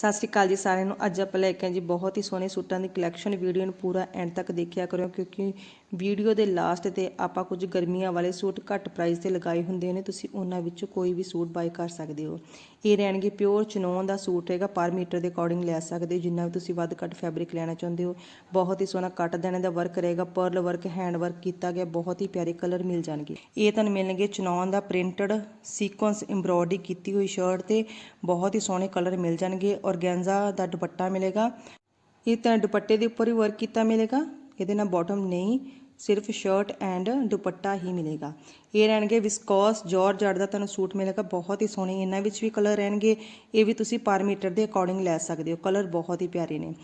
ਸਤਿ ਸ਼੍ਰੀ ਅਕਾਲ ਜੀ ਸਾਰਿਆਂ ਨੂੰ। ਅੱਜ ਆਪਾਂ ਲੈ ਕੇ ਆਏ ਜੀ ਬਹੁਤ ਹੀ ਸੋਹਣੇ ਸੂਟਾਂ ਦੀ ਕਲੈਕਸ਼ਨ ਵੀਡੀਓ ਨੂੰ ਪੂਰਾ ਐਂਡ ਤੱਕ ਦੇਖਿਆ ਕਰਿਓ ਕਿਉਂਕਿ ਵੀਡੀਓ ਦੇ ਲਾਸਟ ਤੇ ਆਪਾਂ ਕੁਝ ਗਰਮੀਆਂ ਵਾਲੇ ਸੂਟ ਘੱਟ ਪ੍ਰਾਈਸ ਤੇ ਲਗਾਏ ਹੁੰਦੇ ਨੇ, ਤੁਸੀਂ ਉਹਨਾਂ ਵਿੱਚੋਂ ਕੋਈ ਵੀ ਸੂਟ ਬਾਈ ਕਰ ਸਕਦੇ ਹੋ। ਇਹ ਰਹਿਣਗੇ ਪਿਓਰ ਚਨੋਨ ਦਾ ਸੂਟ ਹੈਗਾ, ਪਰ ਮੀਟਰ ਦੇ ਅਕੋਰਡਿੰਗ ਲੈ ਸਕਦੇ ਹੋ, ਜਿੰਨਾ ਵੀ ਤੁਸੀਂ ਵੱਧ ਘੱਟ ਫੈਬਰਿਕ ਲੈਣਾ ਚਾਹੁੰਦੇ ਹੋ। ਬਹੁਤ ਹੀ ਸੋਹਣਾ ਕੱਟ ਦੇਣੇ ਦਾ ਵਰਕ ਰਹੇਗਾ ਪਰਲ ਵਰਕ ਹੈਂਡ ਵਰਕ ਕੀਤਾ ਗਿਆ, ਬਹੁਤ ਹੀ ਪਿਆਰੇ ਕਲਰ ਮਿਲ ਜਾਣਗੇ। ਇਹ ਤੁਹਾਨੂੰ ਮਿਲਣਗੇ ਚਨੌਨ ਦਾ ਪ੍ਰਿੰਟਡ ਸੀਕੁਐਂਸ ਐਮਬ੍ਰੋਇਡਰੀ ਕੀਤੀ ਹੋਈ ਸ਼ਰਟ ਤੇ, ਬਹੁਤ ਹੀ ਸੋਹਣੇ ਕਲਰ ਮਿਲ ਜਾਣਗੇ ਔਰਗੈਂਜ਼ਾ ਦਾ ਦੁਪੱਟਾ ਮਿਲੇਗਾ। ਇਹ ਤਾਂ ਦੁਪੱਟੇ ਦੇ ਉੱਪਰ ਹੀ ਵਰਕ ਕੀਤਾ ਮਿਲੇਗਾ। ਇਹਦੇ ਨਾਲ ਬਾਟਮ ਨਹੀਂ, ਸਿਰਫ ਸ਼ਰਟ ਐਂਡ ਦੁਪੱਟਾ ਹੀ ਮਿਲੇਗਾ। ਇਹ ਰਹਿਣਗੇ ਵਿਸਕੋਸ ਜਾਰਜਟ ਦਾ ਤੁਹਾਨੂੰ ਸੂਟ ਮਿਲੇਗਾ, ਬਹੁਤ ਹੀ ਸੋਹਣੇ, ਇਹਨਾਂ ਵਿੱਚ ਵੀ ਕਲਰ ਰਹਿਣਗੇ, ਇਹ ਵੀ ਤੁਸੀਂ ਪਰ ਮੀਟਰ ਦੇ ਅਕੋਰਡਿੰਗ ਲੈ ਸਕਦੇ ਹੋ ਕਲਰ ਬਹੁਤ ਹੀ ਪਿਆਰੇ ਨੇ।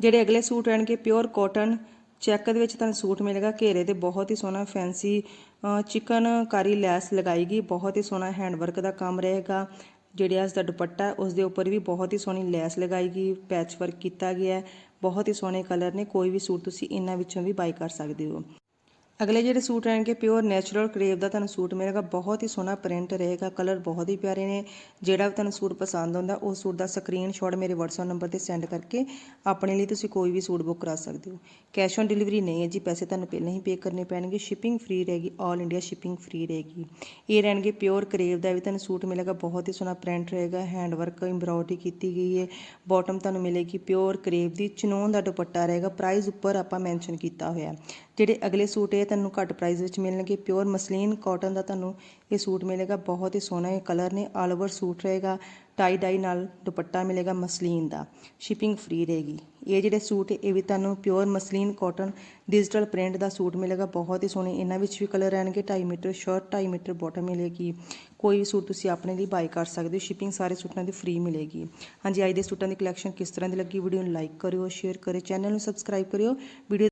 ਜਿਹੜੇ ਅਗਲੇ ਸੂਟ ਰਹਿਣਗੇ ਪਿਓਰ ਕਾਟਨ ਚੈੱਕ ਦੇ ਵਿੱਚ ਤੁਹਾਨੂੰ ਸੂਟ ਮਿਲੇਗਾ, ਘੇਰੇ ਤੇ ਬਹੁਤ ਹੀ ਸੋਹਣਾ ਫੈਂਸੀ ਚਿਕਨ ਕਾਰੀ ਲੈਸ ਲਗਾਈਗੀ ਬਹੁਤ ਹੀ ਸੋਹਣਾ ਹੈਂਡਵਰਕ ਦਾ ਕੰਮ ਰਹੇਗਾ। ਜਿਹੜੇ ਇਸ ਦਾ ਦੁਪੱਟਾ ਉਸ ਦੇ ਉੱਪਰ ਵੀ ਬਹੁਤ ਹੀ ਸੋਹਣੀ ਲੈਸ ਲਗਾਈ ਗਈ ਪੈਚ ਵਰਕ ਕੀਤਾ ਗਿਆ ਬਹੁਤ ਹੀ ਸੋਹਣੇ ਕਲਰ ਨੇ, ਕੋਈ ਵੀ ਸੂਟ ਤੁਸੀਂ ਇਹਨਾਂ ਵਿੱਚੋਂ ਵੀ ਬਾਏ ਕਰ ਸਕਦੇ ਹੋ। ਅਗਲੇ ਜਿਹੜੇ ਸੂਟ ਰਹਿਣਗੇ ਪਿਓਰ ਨੈਚੁਰਲ ਕਰੇਵ ਦਾ, ਤੁਹਾਨੂੰ ਸੂਟ ਮਿਲੇਗਾ। ਬਹੁਤ ਹੀ ਸੋਹਣਾ ਪ੍ਰਿੰਟ ਰਹੇਗਾ ਕਲਰ ਬਹੁਤ ਹੀ ਪਿਆਰੇ ਨੇ। ਜਿਹੜਾ ਵੀ ਤੁਹਾਨੂੰ ਸੂਟ ਪਸੰਦ ਆਉਂਦਾ, ਉਹ ਸੂਟ ਦਾ ਸਕਰੀਨਸ਼ਾਟ ਮੇਰੇ WhatsApp ਨੰਬਰ ਤੇ ਸੈਂਡ ਕਰਕੇ ਆਪਣੇ ਲਈ ਤੁਸੀਂ ਕੋਈ ਵੀ ਸੂਟ ਬੁੱਕ ਕਰਾ ਸਕਦੇ ਹੋ। ਕੈਸ਼ ਔਨ ਡਿਲੀਵਰੀ ਨਹੀਂ ਹੈ ਜੀ, ਪੈਸੇ ਤੁਹਾਨੂੰ ਪਹਿਲਾਂ ਹੀ ਪੇ ਕਰਨੇ ਪੈਣਗੇ। ਸ਼ਿਪਿੰਗ ਫ੍ਰੀ ਰਹੇਗੀ 올 ਇੰਡੀਆ ਸ਼ਿਪਿੰਗ ਫ੍ਰੀ ਰਹੇਗੀ। ਇਹ ਰਹਿਣਗੇ ਪਿਓਰ ਕਰੇਵ ਦਾ ਵੀ ਤੁਹਾਨੂੰ ਸੂਟ ਮਿਲੇਗਾ। ਬਹੁਤ ਹੀ ਸੋਹਣਾ ਪ੍ਰਿੰਟ ਰਹੇਗਾ ਹੈਂਡ ਵਰਕ ਐਮਬ੍ਰੋਇਡਰੀ ਕੀਤੀ ਗਈ ਹੈ। ਬਾਟਮ ਤੁਹਾਨੂੰ ਮਿਲੇਗੀ ਪਿਓਰ ਕਰੇਵ ਦੀ ਚਨੋਨ ਦਾ ਦੁਪੱਟਾ ਰਹੇਗਾ। ਪ੍ਰਾਈਸ ਉੱਪਰ ਆਪਾਂ ਮੈਂਸ਼ਨ ਕੀਤਾ ਹੋਇਆ। ਜਿਹੜੇ ਅਗਲੇ ਸੂਟ ਇਹ ਤੁਹਾਨੂੰ ਘੱਟ ਪ੍ਰਾਈਸ ਵਿੱਚ ਮਿਲਣਗੇ। ਪਿਓਰ ਮਸਲੀਨ ਕਾਟਨ ਦਾ ਤੁਹਾਨੂੰ ਇਹ ਸੂਟ ਮਿਲੇਗਾ। ਬਹੁਤ ਹੀ ਸੋਹਣਾ ਇਹ ਕਲਰ ਨੇ। ਆਲ ਓਵਰ ਸੂਟ ਰਹੇਗਾ। ਟਾਈ ਡਾਈ ਨਾਲ ਦੁਪੱਟਾ ਮਿਲੇਗਾ ਮਸਲੀਨ ਦਾ। ਸ਼ਿਪਿੰਗ ਫ੍ਰੀ ਰਹੇਗੀ। ਇਹ ਜਿਹੜੇ ਸੂਟ ਇਹ ਵੀ ਤੁਹਾਨੂੰ pure muslin cotton digital print ਦਾ ਸੂਟ ਮਿਲੇਗਾ। ਬਹੁਤ ਹੀ ਸੋਹਣੇ। ਇਹਨਾਂ ਵਿੱਚ ਵੀ ਕਲਰ ਰਹਿਣਗੇ। 2.5 ਮੀਟਰ ਸ਼ਰਟ 2.5 ਮੀਟਰ ਬਾਟਮ ਮਿਲੇਗੀ। ਕੋਈ ਵੀ ਸੂਟ ਤੁਸੀਂ ਆਪਣੇ ਲਈ ਬਾਈ ਕਰ ਸਕਦੇ ਹੋ। ਸ਼ਿਪਿੰਗ ਸਾਰੇ ਸੂਟਾਂ ਦੀ ਫ੍ਰੀ ਮਿਲੇਗੀ। ਹਾਂਜੀ, ਅੱਜ ਦੇ ਸੂਟਾਂ ਦੀ ਕਲੈਕਸ਼ਨ ਕਿਸ ਤਰ੍ਹਾਂ ਦੀ ਲੱਗੀ? ਵੀਡੀਓ ਨੂੰ ਲਾਈਕ ਕਰਿਓ ਸ਼ੇਅਰ ਕਰਿਓ ਚੈਨਲ ਨੂੰ ਸਬਸਕ੍ਰਾਈਬ ਕਰਿਓ। ਵੀਡੀਓ